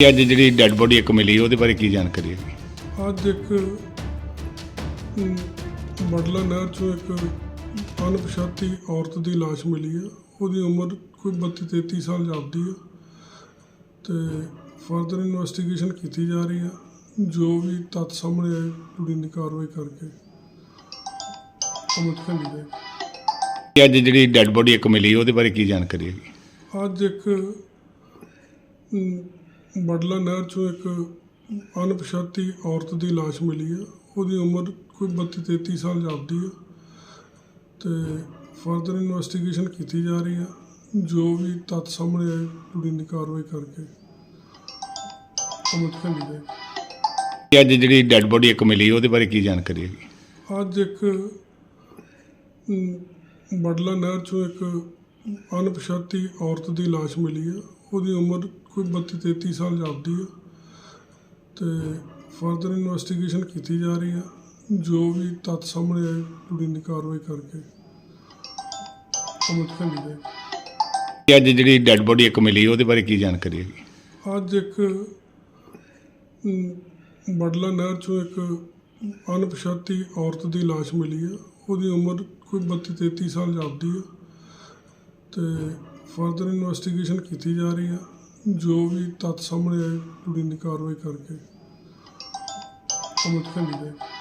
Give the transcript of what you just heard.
ਅੱਜ ਜਿਹੜੀ dead body ਇੱਕ ਮਿਲੀ ਉਹਦੇ ਬਾਰੇ ਕੀ ਜਾਣਕਾਰੀ ਹੈ? ਅੱਜ ਇੱਕ ਅਮ, ਬੜਲਾ ਨਹਿਰ ਚੋਂ ਇੱਕ ਅਣਪਛਾਤੀ ਔਰਤ ਦੀ ਲਾਸ਼ ਮਿਲੀ ਆ। ਉਹਦੀ ਉਮਰ ਕੋਈ 32 33 ਸਾਲ ਜਾਪਦੀ ਆ ਤੇ ਫਰਦਰ ਇਨਵੈਸਟੀਗੇਸ਼ਨ ਕੀਤੀ ਜਾ ਰਹੀ ਆ ਜੋ ਵੀ ਤੱਥ ਸਾਹਮਣੇ ਆਏ ਲੋੜੀਂਦੀ ਕਾਰਵਾਈ ਕਰਕੇ ਅਮਲ ਚ ਲਿਆਂਦੀ ਜਾਏਗੀ ਅੱਜ ਜਿਹੜੀ ਡੈੱਡ ਬੋਡੀ ਇੱਕ ਮਿਲੀ ਉਹਦੇ ਬਾਰੇ ਕੀ ਜਾਣਕਾਰੀ ਹੈ? ਅੱਜ ਇੱਕ ਅਮ, ਬੜਲਾ ਨਹਿਰ ਚੋਂ ਇੱਕ ਅਣਪਛਾਤੀ ਔਰਤ ਦੀ ਲਾਸ਼ ਮਿਲੀ ਆ ਉਹਦੀ ਉਮਰ ਕੋਈ 32 33 ਸਾਲ ਜਾਪਦੀ ਆ ਤੇ ਫਰਦਰ ਇਨਵੈਸਟੀਗੇਸ਼ਨ ਕੀਤੀ ਜਾ ਰਹੀ ਆ ਜੋ ਵੀ ਤੱਥ ਸਾਹਮਣੇ ਆਏ ਲੋੜੀਂਦੀ ਕਾਰਵਾਈ ਕਰਕੇ ਅਮਲ ਜਾਏਗੀ ਇਹ ਅੱਜ ਜਿਹੜੀ ਡੈੱਡ ਬੋਡੀ ਇੱਕ ਮਿਲੀ ਉਹਦੇ ਬਾਰੇ ਕੀ ਜਾਣਕਾਰੀ ਹੈ ਅੱਜ ਇੱਕ ਬੜਲਾ ਨਹਿਰ ਚੋਂ ਇੱਕ ਅਣਪਛਾਤੀ ਔਰਤ ਦੀ ਲਾਸ਼ ਮਿਲੀ ਆ ਉਹਦੀ ਉਮਰ ਕੋਈ 32 33 ਸਾਲ ਜਾਪਦੀ ਆ ਤੇ ਫਰਦਰ ਇਨਵੈਸਟੀਗੇਸ਼ਨ ਕੀਤੀ ਜਾ ਰਹੀ ਆ ਜੋ ਵੀ ਤੱਥ ਸਾਹਮਣੇ ਆਏ ਲੋੜੀਂਦੀ ਕਾਰਵਾਈ ਕਰਕੇ ਅਮਲ ਲਿਆਂਦੀ ਜਾਏਗੀ ਇਹ ਅੱਜ ਜਿਹੜੀ ਡੈੱਡ ਬੋਡੀ ਇੱਕ ਮਿਲੀ ਉਹਦੇ ਬਾਰੇ ਕੀ ਜਾਣਕਾਰੀ ਹੈ ਅੱਜ ਇੱਕ ਅਮ, ਬੜਲਾ ਨਹਿਰ ਚੋਂ ਇੱਕ ਅਣਪਛਾਤੀ ਔਰਤ ਦੀ ਲਾਸ਼ ਮਿਲੀ ਆ ਉਹਦੀ ਉਮਰ ਕੋਈ 32 33 ਸਾਲ ਜਾਪਦੀ ਆ ਤੇ ਫਰਦਰ ਇਨਵੈਸਟੀਗੇਸ਼ਨ ਕੀਤੀ ਜਾ ਰਹੀ ਆ ਜੋ ਵੀ ਤੱਥ ਸਾਹਮਣੇ ਆਏ ਲੋੜੀਂਦੀ ਕਾਰਵਾਈ ਕਰਕੇ ਅਮਲ ਚ ਜਾਏਗੀ।